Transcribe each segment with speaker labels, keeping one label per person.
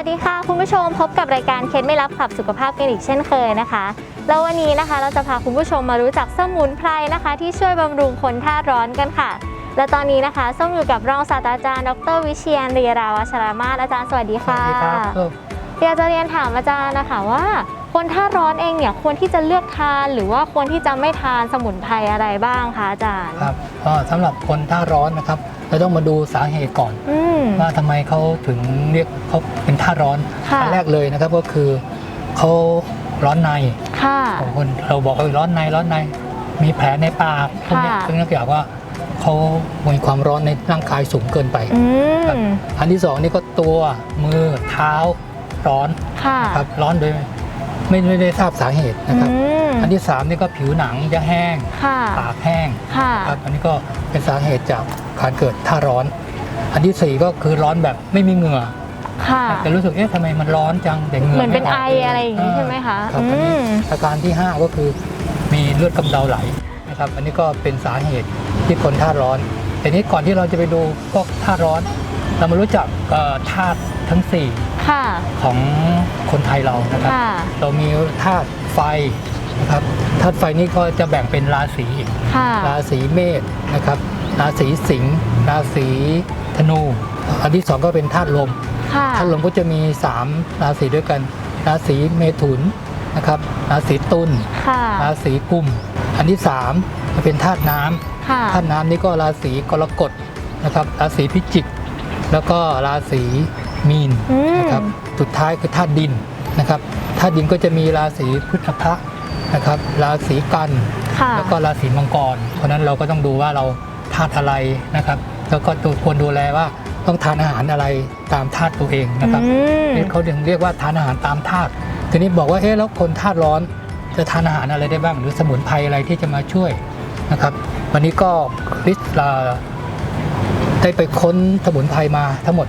Speaker 1: วัสดีค่ะ คุณผู้ชมพบกับรายการเคล็ดไม่รับขับสุขภาพกันอีกเช่นเคยนะคะ แล้ววันนี้นะคะเราจะพาคุณผู้ชมมารู้จักสมุนไพรนะคะ ที่ช่วยบำรุงคนท่าร้อนกันค่ะ และตอนนี้นะคะส้มอยู่กับรองศาสตราจารย์ดรวิเชียนเรียราวัชรามาศอาจารย์สวัสดี
Speaker 2: ส
Speaker 1: ค่ะ
Speaker 2: วัสดีครับเออ
Speaker 1: เดี๋ยวจะเรียนถามอาจารย์นะคะว่า คนท่าร้อนเองเนี่ยควรที่จะเลือกทานหรือว่าควรที่จะไม่ทานสมุนไพรอะไรบ้างคะอาจารย์
Speaker 2: ครับก็สำหรับคนท่าร้อนนะครับ เราต้องมาดูสาเหตุก่อน
Speaker 1: อืม
Speaker 2: ว่าทำไมเขาถึงเรียกเขาเป็นท่าร้อน
Speaker 1: ค่ะ
Speaker 2: อันแรกเลยนะครับก็คือเขาร้อนใน
Speaker 1: ค่ะ
Speaker 2: บางคนเราบอกว่าร้อนในร้อนใน มีแผลในปากพวกนี้
Speaker 1: ค่ะ
Speaker 2: ซึ่งนักอยากว่าเขามีความร้อนในร่างกายสูงเกินไป
Speaker 1: อื
Speaker 2: ครับ
Speaker 1: ม
Speaker 2: อันที่สองนี่ก็ตัวมือเท้าร้อน
Speaker 1: ค่ะ
Speaker 2: ครับร้อนโดยไม่ไม่ได้ทราบสาเหตุนะครับ
Speaker 1: อืม
Speaker 2: อันที่สามนี่ก็ผิวหนังจะแห้ง
Speaker 1: ค่ะ
Speaker 2: ปากแห้ง
Speaker 1: ค่ะ
Speaker 2: ครับอันนี้ก็เป็นสาเหตุจากการเกิดท่าร้อน อันที่สี่ก็คือร้อนแบบไม่มีเหงื่อ
Speaker 1: ค่ะ
Speaker 2: แต่รู้สึกเอ๊ะทำไมมันร้อนจังแต่เหงื่อ
Speaker 1: เหมือนเป็น
Speaker 2: ก
Speaker 1: ไออะไรอย่างนี้ใช่ไหมคะ
Speaker 2: ครับอันนี้
Speaker 1: อืม
Speaker 2: อาการที่ 5 ก็คือมีเลือดกำเดาไหลนะครับอันนี้ก็เป็นสาเหตุที่คนท่าร้อนแต่นี้ก่อนที่เราจะไปดูพวกท่าร้อน เรามารู้จักเอ่อธาตุทั้ง
Speaker 1: ค่ะ
Speaker 2: 4ของคนไทยเรานะครับ
Speaker 1: ค่ะ
Speaker 2: เรามีธาตุไฟ นะครับธาตุไฟนี่ก็จะแบ่งเป็นราศีอีก
Speaker 1: ค่ะ
Speaker 2: ราศีเมษนะครับราศีสิงห์ราศีธนู อันที่สองก็เป็นธาตุลม
Speaker 1: ค่ะ
Speaker 2: ธาตุลมก็จะมี3ราศีด้วยกัน ราศีเมถุนนะครับราศีตุล
Speaker 1: ค่ะ
Speaker 2: ราศีกุม อันที่3มันเป็นธาตุน้ำ
Speaker 1: ค่ะ
Speaker 2: ธาตุน้ำนี่ก็ราศีกรกฎนะครับราศีพิจิก แล้วก็ราศีมีน
Speaker 1: อืม
Speaker 2: นะครับสุดท้ายคือธาตุดินนะครับธาตุดินก็จะมีราศีพฤษภะ นะครับราศีกัน
Speaker 1: ค่ะ
Speaker 2: แล้วก็ราศีมังกร เพราะฉะนั้นเราก็ต้องดูว่าเราธาตุอะไรนะครับ แล้วก็ตัวควรดูแลว่าต้องทานอาหารอะไรตามธาตุตัวเองนะครับ
Speaker 1: อืม
Speaker 2: นี่เขาถึงเรียกว่าทานอาหารตามธาตุทีนี้บอกว่าเอ๊ะแล้วคนธาตุร้อนจะทานอาหารอะไรได้บ้าง หรือสมุนไพรอะไรที่จะมาช่วยนะครับ วันนี้ก็ลิสต์ลาได้ไปค้นสมุนไพรมาทั้งหมด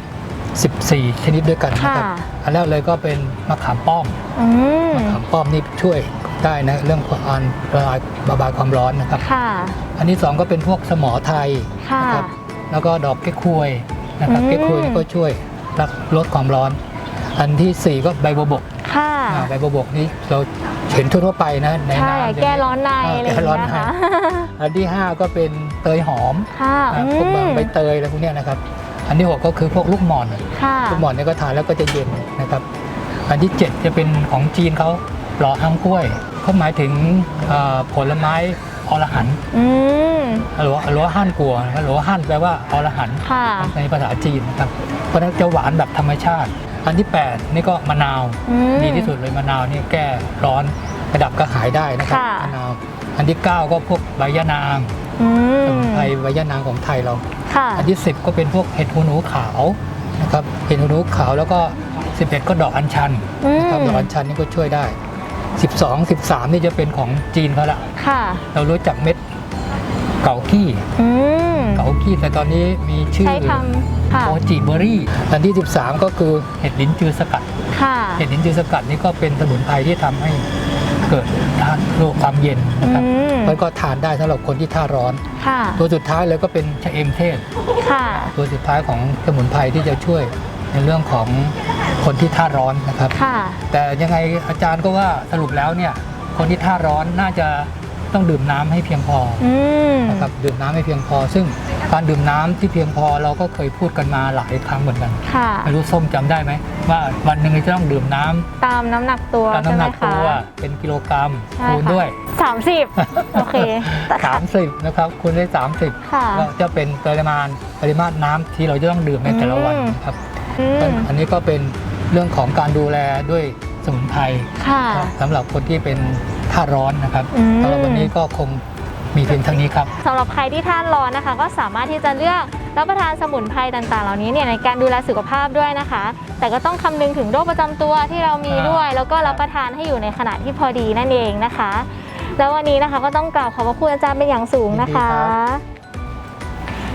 Speaker 2: 14 ชนิดด้วยกันนะครับ
Speaker 1: ค่ะ
Speaker 2: อันแรกเลยก็เป็นมะขามป้อม
Speaker 1: อืม
Speaker 2: มะขามป้อมนี่ช่วย ได้นะเรื่องความละลายระบายความร้อนนะครับ
Speaker 1: ค่ะ
Speaker 2: อันที่สองก็เป็นพวกสมอไทย
Speaker 1: ค่ะ
Speaker 2: นะครับแล้วก็ดอกเก๊กควยนะครับ
Speaker 1: อืม
Speaker 2: เก๊กควยนี่ก็ช่วยรักลดความร้อน อันที่สี่ก็ใบบัวบก
Speaker 1: ค่ะ
Speaker 2: อ่าใบบัวบกนี่เราเห็นทั่วๆไปนะใน
Speaker 1: ใช่
Speaker 2: น้ำ
Speaker 1: แก้ร้อนในอะไรอย่าง
Speaker 2: แก้ร้อน
Speaker 1: เงี้ย
Speaker 2: ใน
Speaker 1: นะคะ
Speaker 2: อันที่ห้าก็เป็นเตยหอม
Speaker 1: ค่ะ
Speaker 2: อ่า
Speaker 1: อื
Speaker 2: พวกบาง
Speaker 1: ม
Speaker 2: ใบเตยอะไรพวกเนี้ยนะครับ อันที่หกก็คือพวกลูกหม่อน
Speaker 1: ค่ะ
Speaker 2: ลูกหม่อนเนี่ยก็ทานแล้วก็จะเย็นนะครับ อันที่เจ็ดจะเป็นของจีนเขาหล่อทั้งกล้วย เขาหมายถึงเอ่อผลไม้อรหันต์
Speaker 1: อืม
Speaker 2: หรือว่าหรือว่าฮั่นกัวนะครับหรือว่าฮั่นแปลว่าอรหันต์
Speaker 1: ค่ะ
Speaker 2: ในภาษาจีนนะครับ เพราะฉะนั้นจะหวานแบบธรรมชาติ อันที่ 8 นี่ก็มะนาว
Speaker 1: อืม
Speaker 2: ดีที่สุดเลยมะนาวนี่แก้ร้อนระดับกระหายได้นะครับ
Speaker 1: ค่ะ
Speaker 2: มะนาวอันที่ 9 ก็พวกใบยะนาง
Speaker 1: อื
Speaker 2: ส
Speaker 1: ม
Speaker 2: มุนไพรใบยะนางของไทยเรา
Speaker 1: ค่ะ
Speaker 2: อันที่ 10 ก็เป็นพวกเห็ดหูหนูขาวนะครับเห็ดหูหนูขาวแล้วก็ 11 ก็ดอกอัญชัน
Speaker 1: อื
Speaker 2: นะครับ
Speaker 1: ม
Speaker 2: ดอกอัญชันนี่ก็ช่วยได้ 12 13 นี่จะเป็นของจีนเขาละ
Speaker 1: ค่ะ
Speaker 2: เรารู้จักเม็ดเกากี้
Speaker 1: อืม
Speaker 2: เกากี้แต่ตอนนี้มีชื่อ
Speaker 1: ใช้ทำค่ะ
Speaker 2: โมจิเบอรี่อันที่ 13 ก็คือเห็ดลิ้นจือสกัด
Speaker 1: ค่ะ
Speaker 2: เห็ดลิ้นจือสกัดนี่ก็เป็นสมุนไพรที่ทำให้เกิดทานโรคความเย็นนะครับ
Speaker 1: อืม
Speaker 2: มันก็ทานได้สำหรับคนที่ท่าร้อน
Speaker 1: ค่ะ
Speaker 2: ตัวสุดท้ายเลยก็เป็นชะเอมเทศ
Speaker 1: ค่ะ
Speaker 2: ตัวสุดท้ายของสมุนไพรที่จะช่วยในเรื่องของ คนที่ท่าร้อนนะครับ
Speaker 1: ค่ะ
Speaker 2: แต่ยังไงอาจารย์ก็ว่าสรุปแล้วเนี่ยคนที่ท่าร้อนน่าจะต้องดื่มน้ำให้เพียงพอ
Speaker 1: อืม
Speaker 2: นะครับดื่มน้ำให้เพียงพอ ซึ่งการดื่มน้ำที่เพียงพอเราก็เคยพูดกันมาหลายครั้งเหมือนกัน
Speaker 1: ค่ะ
Speaker 2: ไม่รู้ส้มจำได้ไหมว่าวันหนึ่งจะต้องดื่มน้ำ
Speaker 1: ตามน้ำหนักตัว
Speaker 2: ตาม
Speaker 1: ใช่
Speaker 2: น้ำ
Speaker 1: ไห
Speaker 2: ห
Speaker 1: ม
Speaker 2: นัก
Speaker 1: คะ
Speaker 2: ตัวเป็นกิโลกรัม
Speaker 1: ใช่
Speaker 2: คูณ
Speaker 1: ค่ะ
Speaker 2: ด้วย
Speaker 1: สามสิบโอเคแต่
Speaker 2: สามสิบนะครับคูณด้วยสามสิบ
Speaker 1: ค่ะ
Speaker 2: ก็จะเป็นปริมาณปริมาณน้ำที่เราจะต้องดื่มในแต่ละวัน
Speaker 1: อืม
Speaker 2: นะครับ
Speaker 1: อืม
Speaker 2: อันนี้ก็เป็น เรื่องของการดูแลด้วยสมุนไพร
Speaker 1: ค่ะ
Speaker 2: สำหรับคนที่เป็นท่าร้อนนะครับ
Speaker 1: อืม
Speaker 2: สำหรับวันนี้ก็คงมีเพียงเท่านี้ครับ
Speaker 1: สำหรับใครที่ท่านร้อนนะคะ ก็สามารถที่จะเลือกรับประทานสมุนไพรต่างๆ เหล่านี้เนี่ยในการดูแลสุขภาพด้วยนะคะ แต่ก็ต้องคำนึงถึงโรคประจำตัวที่เรามี
Speaker 2: อ่า
Speaker 1: ด้วย แล้วก็รับประทานให้อยู่ในขนาดที่พอดีนั่นเองนะคะ แล้ววันนี้นะคะก็ต้องกล่าวขอบพระคุณอาจารย์เป็นอย่างสูงนะคะ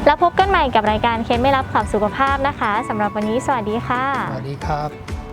Speaker 1: แล้วพบกันใหม่กับรายการเคสไม่รับขับสุขภาพนะคะสำหรับวันนี้สวัสดีค่ะ
Speaker 2: สวัสดีครับ